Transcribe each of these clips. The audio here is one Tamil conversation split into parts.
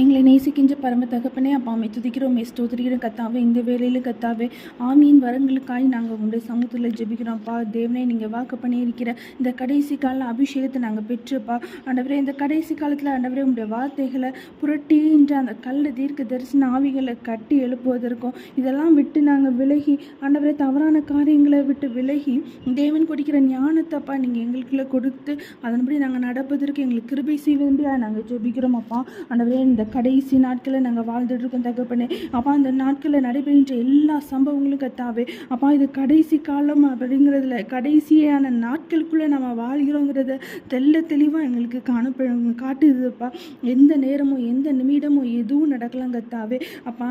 எங்களை நேசிக்கின்ற பரம தகப்பனே அப்பா அம்மை துதிக்கிறோம் மே ஸ்தோத்திரிக்கிறோம். கத்தாவே இந்த வேலையிலும் கத்தாவே ஆமியின் வரங்களுக்காய் நாங்கள் உண்டு சமூகத்தில் ஜெபிக்கிறோம்ப்பா தேவனே நீங்கள் வாக்கு பண்ணியிருக்கிற இந்த கடைசி கால அபிஷேகத்தை நாங்கள் பெற்றுப்பா. ஆண்டவரே இந்த கடைசி காலத்தில் ஆண்டவரே உங்களுடைய வார்த்தைகளை புரட்டின்ற அந்த கல்ல தீர்க்க தரிசன ஆவிகளை கட்டி எழுப்புவதற்கும் இதெல்லாம் விட்டு நாங்கள் விலகி ஆண்டவரே தவறான காரியங்களை விட்டு விலகி தேவன் கொடுக்கிற ஞானத்தைப்பா நீங்கள் எங்களுக்குள்ளே கொடுத்து அதன்படி நாங்கள் நடப்பதற்கு எங்களுக்கு கிருபை செய்வதா நாங்கள் ஜெபிக்கிறோம் அப்பா. ஆண்டவரே இந்த கடைசி நாட்களில் நாங்கள் வாழ்ந்துட்டு இருக்கோம் தகப்பனே. அப்பா அந்த நாட்களில் நடைபெறுகின்ற எல்லா சம்பவங்களும் கத்தாவே. அப்பா இது கடைசி காலம் அப்படிங்கிறதுல கடைசியான நாட்களுக்குள்ளே நம்ம வாழ்கிறோங்கிறத தெள்ள தெளிவாக எங்களுக்கு காணப்படும் காட்டுதுப்பா. எந்த நேரமும் எந்த நிமிடமும் எதுவும் நடக்கலாம் கத்தாவே. அப்பா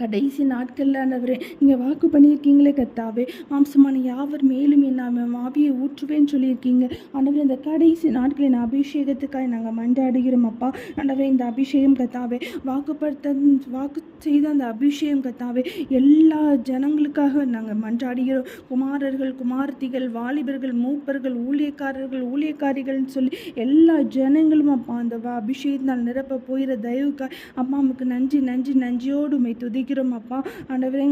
கடைசி நாட்களில் ஆண்டவரே நீங்கள் வாக்கு பண்ணியிருக்கீங்களே கத்தாவே. மாம்சமான யாவர் மேலும் என்ன ஆவியை ஊற்றுவேன்னு சொல்லியிருக்கீங்க. ஆண்டவரே இந்த கடைசி நாட்களின் அபிஷேகத்துக்காக நாங்கள் மன்றாடுகிறோம் அப்பா. ஆண்டவரே இந்த அபிஷேகம் கத்தாவே வாக்குப்படுத்த வாக்கு செய்த அந்த அபிஷேகம் கத்தாவே எல்லா ஜனங்களுக்காக நாங்கள் மன்றாடுகிறோம். குமாரர்கள் குமார்த்திகள் வாலிபர்கள் மூப்பர்கள் ஊழியக்காரர்கள் ஊழியக்காரிகள்னு சொல்லி எல்லா ஜனங்களும் அப்பா அந்த அபிஷேகத்தினால் நிரப்ப போகிற தயவுக்காய் அப்பா நமக்கு நன்றி நன்றி நன்றியோடு மைத்து துதிக்கிறோம் அப்பா. ஆண்டவரே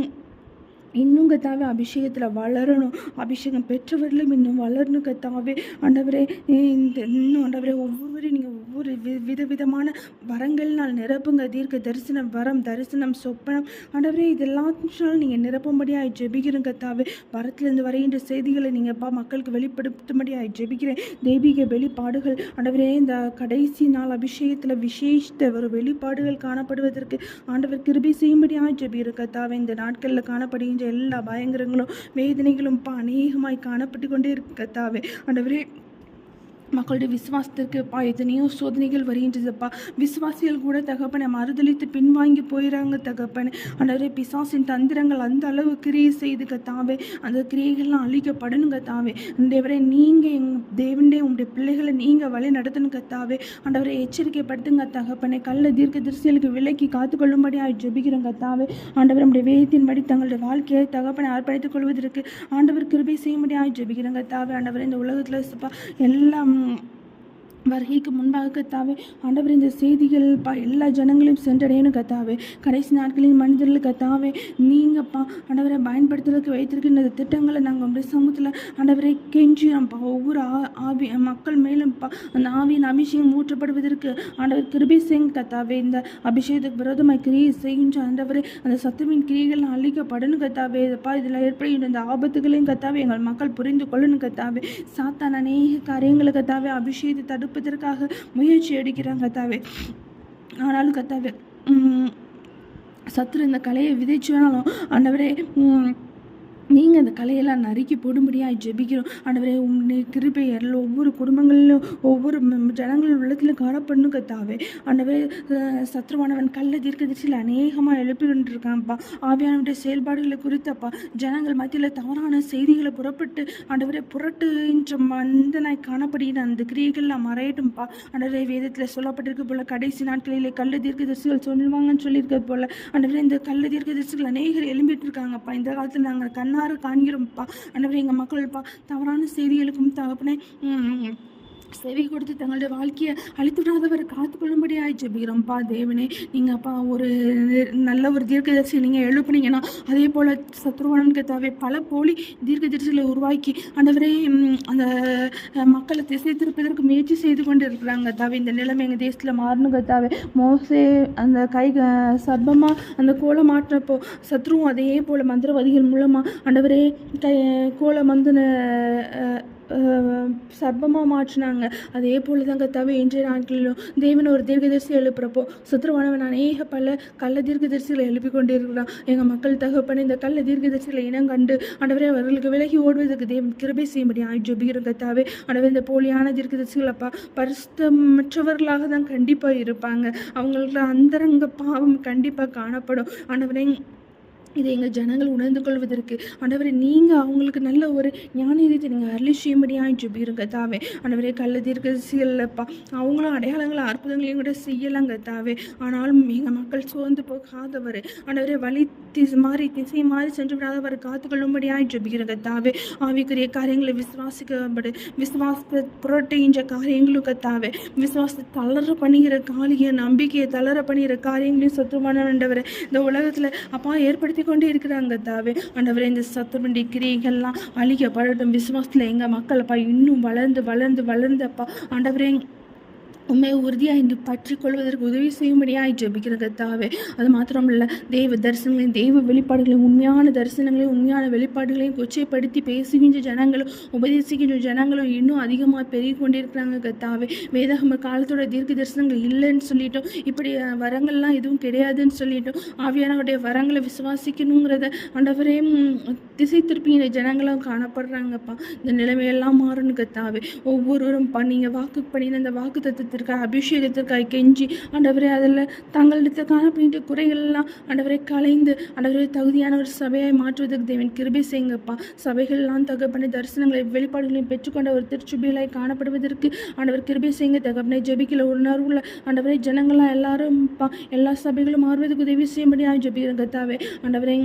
இன்னும் கத்தாவே அபிஷேகத்தில் வளரணும். அபிஷேகம் பெற்றவர்களும் இன்னும் வளரணும் கத்தாவே. ஆண்டவரே இந்த இன்னும் ஆண்டவரே ஒவ்வொருவரையும் நீங்கள் ஒவ்வொரு வி விதவிதமான வரங்கள்னால் நிரப்புங்க. தீர்க்க தரிசனம் வரம் தரிசனம் சொப்பனம். ஆண்டவரே இதெல்லாத்தினாலும் நீங்கள் நிரப்பும்படியாக ஜெபிக்கிறோம் கத்தாவே. வரத்திலிருந்து வரைகின்ற செய்திகளை நீங்கள் அப்பா மக்களுக்கு வெளிப்படுத்தும்படியாக ஜெபிக்கிறேன். தெய்வீக வெளிப்பாடுகள் ஆண்டவரே இந்த கடைசி நாள் அபிஷேகத்தில் விசேஷித்த ஒரு வெளிப்பாடுகள் காணப்படுவதற்கு ஆண்டவர் கிருபி செய்யும்படியாக ஜெபிக்கிறோம் கத்தாவே. இந்த நாட்களில் காணப்படுகின்ற எல்லா பயங்கரங்களும் வேதனைகளும் இப்போ அநேகமாய் காணப்பட்டு கொண்டே இருக்கு கத்தாவே. ஆண்டவரே மக்களுடைய விசுவாசத்திற்கு பா எத்தனையோ சோதனைகள் வருகின்றதுப்பா. விசுவாசிகள் கூட தகப்பனை மறுதளித்து பின்வாங்கி போயிடறாங்க தகப்பனை. ஆண்டவரே பிசாசின் தந்திரங்கள் அந்த அளவு கிரியை செய்து கத்தாவே. அந்த கிரியைகள்லாம் அழிக்கப்படணும் கத்தாவே. தேவரே நீங்கள் எங் தேவண்டே உங்களுடைய பிள்ளைகளை நீங்கள் வழி நடத்தணும் கத்தாவே. ஆண்டவரை எச்சரிக்கைப்படுத்துங்க தகப்பனை. கள்ள தீர்க்க திருசியலுக்கு விலைக்கு காத்துக்கொள்ளும்படி ஜெபிக்கிறோம் கத்தாவே. ஆண்டவர் நம்முடைய வேதத்தின்படி தங்களுடைய வாழ்க்கையை தகப்பனை அர்ப்பணித்துக் கொள்வதற்கு ஆண்டவர் கிருபை செய்யும்படியாக ஜெபிக்கிறோம் கத்தாவே. ஆண்டவர் இந்த உலகத்தில் சப்பா mm. வருகைக்கு முன்பாக கத்தாவே ஆண்டவர் இந்த செய்திகள் எல்லா ஜனங்களையும் சென்றடையணும் கத்தாவே. கடைசி நாட்களின் மனிதர்கள் கத்தாவே நீங்கப்பா ஆண்டவரை பயன்படுத்துறதுக்கு வைத்திருக்கின்ற இந்த திட்டங்களை நாங்கள் அப்படியே சமூகத்தில் ஆண்டவரை கெஞ்சியோம்ப்பா. ஒவ்வொரு ஆ- ஆவி மக்கள் மேலும் அந்த ஆவியின் அபிஷேகம் ஊற்றப்படுவதற்கு ஆண்டவர் கிருபி சிங் கத்தாவே. இந்த அபிஷேகத்துக்கு விரோதமாக கிரியை செய்கின்ற ஆண்டவரை அந்த சத்துவின் கிரியைகள் அழிக்கப்படணும் கத்தாவே. இதப்பா இதில் ஏற்படுகின்ற இந்த ஆபத்துகளையும் கத்தாவே எங்கள் மக்கள் புரிந்து கொள்ளணும் கத்தாவே. சாத்தான் அநேக காரியங்களை கத்தாவே அபிஷேகத்தை தடுப்பதற்காக முயற்சி எடுக்கிறாங்க கத்தாவே. ஆனாலும் கத்தாவே சத்துரு இந்த கலையை விதைச்சு வேணாலும் ஆண்டவரே நீங்கள் அந்த கலையெல்லாம் நறுக்கி போடும்படியாக ஜெபிக்கிறோம். ஆண்டவரே உன்னை கிருபையரில் ஒவ்வொரு குடும்பங்களிலும் ஒவ்வொரு ஜனங்கள் உள்ளத்தில் காணப்படணும் கத்தாவே. ஆண்டவரே சத்ருவானவன் கள்ள தீர்க்கதரிசியில் அநேகமாக எழுப்பி கொண்டிருக்கான்ப்பா ஆவியானவருடைய செயல்பாடுகளை குறித்தப்பா. ஜனங்கள் மத்தியில் தவறான செய்திகளை புறப்பட்டு ஆண்டவரே புரட்டுகின்ற மந்தனாய் காணப்படுகிற அந்த கிரியைகள்லாம் மறையட்டும்ப்பா ஆண்டவரே வேதத்தில் சொல்லப்பட்டிருக்க போல கடைசி நாட்களிலே கள்ள தீர்க்கதரிசிகள் சொல்லுவாங்கன்னு சொல்லியிருக்கிறது போல ஆண்டவரே இந்த கள்ள தீர்க்கதரிசிகள் அநேகர் எழும்பிட்டு இருக்காங்கப்பா. இந்த காலத்தில் நாங்கள் கண்ணார காண்கிறோம்ப்பா. ஆண்டவரே எங்கள் மக்கள்ப்பா தவறான செய்திகளுக்கும் தகப்பனே செவி கொடுத்து தங்களுடைய வாழ்க்கையை அழித்து விடாதவரை காத்துக்கொள்ளும்படியாய் ஜெபிக்கிறோம்ப்பா தேவனே. நீங்கள் அப்பா ஒரு நல்ல ஒரு தீர்க்கதரிசி நீங்கள் எழுப்புனீங்கன்னா அதே போல் சத்ருவானனுக்கு தேவை பல போலி தீர்க்கதரிசிகளை உருவாக்கி அந்தவரே அந்த மக்களை திசை திருப்பதற்கு முயற்சி செய்து கொண்டு இருக்கிறாங்க தாவே இந்த நிலைமை எங்கள் தேசத்தில் மாறணுங்க தாவே மோசே அந்த கை சர்பமாக அந்த கோலம் மாற்றினப்போ சத்ருவும் அதே போல் மந்திரவாதிகள் மூலமாக அண்டவரே கை கோல மந்தின சர்ப்பமாக மாற்றினாங்க. அதே போல தான் கத்தாவே இன்றைய நாட்களிலும் தேவன் ஒரு தீர்க்கதரிசி எழுப்புறப்போ சுத்திரவானவன் அநேக பல கள்ள தீர்க்கதரிசிகளை எழுப்பி கொண்டிருக்கிறான். எங்கள் மக்கள் தகப்பன இந்த கள்ள தீர்க்கதரிசிகளை இனம் கண்டு ஆண்டவரே அவர்களுக்கு விலகி ஓடுவதற்கு தேவன் கிருபை செய்ய முடியும் ஜெபிக்கிறோம் கத்தாவே. ஆண்டவர் இந்த போலியான தீர்க்கதரிசிகள் அப்பா பரிசுத்தமற்றவர்களாக தான் கண்டிப்பாக இருப்பாங்க. அவங்களுக்கு அந்தரங்க பாவம் கண்டிப்பாக காணப்படும். ஆண்டவரே இதை எங்கள் ஜனங்கள் உணர்ந்து கொள்வதற்கு. ஆண்டவரை நீங்கள் அவங்களுக்கு நல்ல ஒரு ஞானீயத்தை நீங்கள் அருளி செய்யும்படியாக ஜெபிருங்க தாவே ஆண்டவரே கள்ள தீர்க்க அவங்களும் அடையாளங்களை அற்புதங்களையும் கூட செய்யலாங்க தாவே ஆனாலும் எங்கள் மக்கள் சோர்ந்து போகாதவர். ஆண்டவரே வழி திசை மாறி திசை மாறி சென்று விடாதவர் காத்துக்கொள்ளும்படியாக ஜெபிருங்க தாவே ஆவிக்குரிய காரியங்களை விசுவாசிக்கப்படு விசுவாசத்தை புரட்டுகின்ற காரியங்களும் கத்தாவே. விசுவாசத்தை தளர பண்ணுகிற காலிய நம்பிக்கையை தளர பண்ணுகிற காரியங்களையும் சொத்துமான ஆண்டவரே. இந்த உலகத்தில் அப்பா ஏற்படுத்தி கொண்டே இருக்கிறாங்க தாவே. ஆண்டவரே இந்த சத்துவண்டி கிரியைகள்லாம் அழிக்கப்படட்டும் விசுவாசத்தில் எங்கள் மக்களப்பா இன்னும் வளர்ந்து வளர்ந்து வளர்ந்தப்பா ஆண்டவரே உண்மை உறுதியாக இன்று பற்றி கொள்வதற்கு உதவி செய்யும்படியாக ஜெபிக்கிற கத்தாவே அது மாத்திரம் இல்லை தெய்வ தரிசனங்களையும் தெய்வ வெளிப்பாடுகளையும் உண்மையான தரிசனங்களையும் உண்மையான வெளிப்பாடுகளையும் கொச்சைப்படுத்தி பேசுகின்ற ஜனங்களும் உபதேசிக்கின்ற ஜனங்களும் இன்னும் அதிகமாக பெருகி கொண்டிருக்கிறாங்க கத்தாவே வேதாகம காலத்தோட தீர்க்க தரிசனங்கள் இல்லைன்னு சொல்லிட்டோம். இப்படி வரங்கள்லாம் எதுவும் கிடையாதுன்னு சொல்லிட்டோம். ஆவியானவருடைய வரங்களை விசுவாசிக்கணுங்கிறத ஆண்டவரே திசை திருப்பி ஜனங்களும் காணப்படுறாங்கப்பா. இந்த நிலைமையெல்லாம் மாறணும் கத்தாவே ஒவ்வொருவரும் பண்ணிங்க வாக்கு பண்ணின அந்த வாக்கு தத்துவத்தை அபிஷேகத்திற்காக கெஞ்சி ஆண்டவரே அதில் தங்களிடத்தில் காணப்படுகின்ற குறைகள் எல்லாம் ஆண்டவரை கலைந்து ஆண்டவரை தகுதியான ஒரு சபையாய் மாற்றுவதற்கு தேவன் கிருபை செய்யுங்கப்பா. சபைகள்லாம் தகப்பனை தரிசனங்களை வெளிப்பாடுகளையும் பெற்றுக்கொண்ட ஒரு திருச்சுபியலாய் காணப்படுவதற்கு ஆண்டவர் கிருபை செய்யுங்க. தகப்பனை ஜெபிக்கல உணர்வுள்ள ஆண்டவரை ஜனங்களாம் எல்லாரும் பா எல்லா சபைகளும் மாறுவதற்கு உதவி செய்யும்படியாக ஜெபிக்கிறேன் கத்தாவே ஆண்டவரை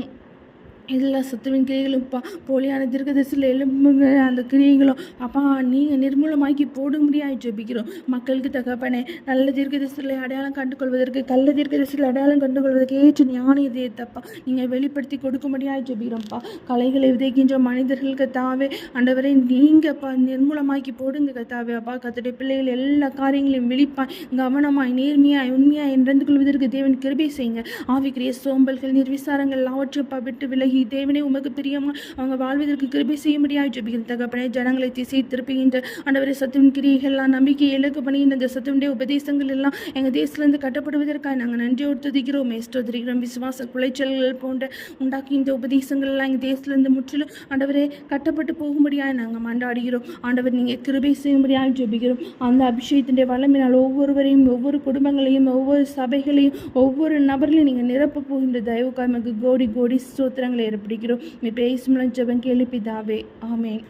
எல்லா சத்துவின் கிரியைகளும்ப்பா போலியான தீர்க்கதரிசியில் எழும்புங்க. அந்த கிரியைகளும் அப்பா நீங்கள் நிர்மூலமாக்கி போடும்படியாக ஜெபிக்கிறோம். மக்களுக்கு தகப்பனே நல்ல தீர்க்கதரிசிகளை அடையாளம் கண்டுகொள்வதற்கு கள்ள தீர்க்கதரிசிகளை அடையாளம் கண்டுகொள்வதற்கு ஞானம் ஞான தப்பா நீங்கள் வெளிப்படுத்தி கொடுக்கும்படியாக ஜெபிக்கிறோம்ப்பா கலைகளை விதைக்கின்ற மனிதர்களுக்கு தாவே அண்டவரை நீங்கப்பா நிர்மூலமாக்கி போடுங்க கத்தாவே. அப்பா கத்துடைய பிள்ளைகள் எல்லா காரியங்களையும் விழிப்பாய் கவனமாய் நேர்மையாய் உண்மையாய் நடந்து கொள்வதற்கு தேவன் கிருபை செய்யுங்க. ஆவிக்குரிய சோம்பல்கள் நிர்விசாரங்கள் எல்லாவற்றையும் விட்டு விலகி தேவனே உமக்கு பிரியமா. அவங்க வாழ்வதற்கு கிருபை முடியாது ஜெபிக்கிற தகப்பனே ஜனங்களை திசை திருப்புகின்ற ஆண்டவரை சத்துவின் கிரியைகள்லாம் நம்பிக்கை இலக்கு பண்ணுகின்ற இந்த சத்துவனுடைய உபதேசங்கள் எல்லாம் எங்கள் தேசத்திலிருந்து கட்டப்படுவதற்காக நாங்கள் நன்றியோடு துதிக்கிறோம். ஸ்தோத்திரிக்கிறோம். விசுவாச குலைச்சல்கள் போன்ற உண்டாக்கி இந்த உபதேசங்கள் எல்லாம் எங்கள் தேசத்திலிருந்து முற்றிலும் ஆண்டவரே கட்டப்பட்டு போகும்படியாக நாங்கள் மண்டாடுகிறோம் ஆண்டவர் நீங்கள் கிருபை செய்யும்படியாக ஜபிக்கிறோம். அந்த அபிஷேகத்தின் வல்லமினால் ஒவ்வொருவரையும் ஒவ்வொரு குடும்பங்களையும் ஒவ்வொரு சபைகளையும் ஒவ்வொரு நபர்களையும் நீங்கள் நிரப்ப போகின்ற தயவுக்காக கோடி கோடி ஸ்தோத்திரங்களை ஏற்படுகிறோம் நீ பேசும் ஜபம் கேள்வி பிதாவே. ஆமென்.